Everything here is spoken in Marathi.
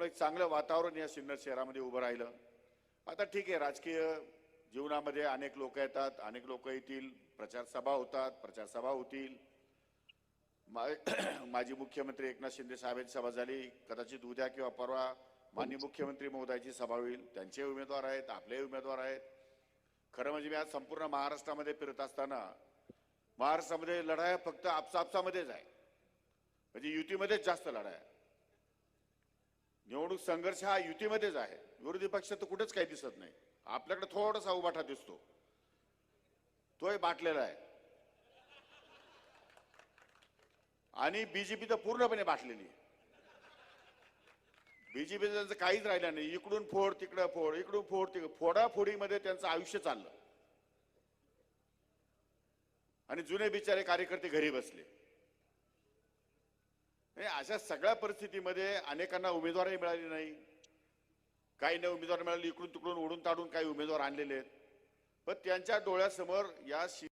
आपलं एक चांगलं वातावरण या सिन्नर शहरामध्ये उभं राहिलं. आता ठीक आहे राजकीय जीवनामध्ये अनेक लोक येतात अनेक लोक येतील प्रचार सभा होतात प्रचार सभा होतील. मा- माजी मुख्यमंत्री एकनाथ शिंदे साहेबांची सभा झाली कदाचित उद्या किंवा परवा माननीय मुख्यमंत्री महोदयाची सभा होईल. त्यांचे उमेदवार आहेत आपले उमेदवार आहेत. खरं म्हणजे मी आज संपूर्ण महाराष्ट्रामध्ये फिरत असताना महाराष्ट्रामध्ये लढाया फक्त आपसापसामध्येच आहे. म्हणजे युतीमध्येच जास्त लढाया. निवडणूक संघर्ष हा युतीमध्येच आहे. विरोधी पक्ष तर कुठेच काही दिसत नाही. आपल्याकडे थोडासा उभाठा दिसतो. तोही बाटलेला आहे. आणि बीजेपी तर पूर्णपणे बाटलेली बीजेपी त्यांचं काहीच राहिलं नाही. इकडून फोड तिकडं फोड इकडून फोड तिकडं फोडाफोडीमध्ये त्यांचं आयुष्य चाललं. आणि जुने बिचारे कार्यकर्ते घरी बसले. अशा सगळ्या परिस्थितीमध्ये अनेकांना उमेदवारही मिळाली नाही. काही नाही उमेदवार मिळाले इकडून तिकडून ओढून ताडून काही उमेदवार आणलेले आहेत. पण त्यांच्या डोळ्यासमोर या शि-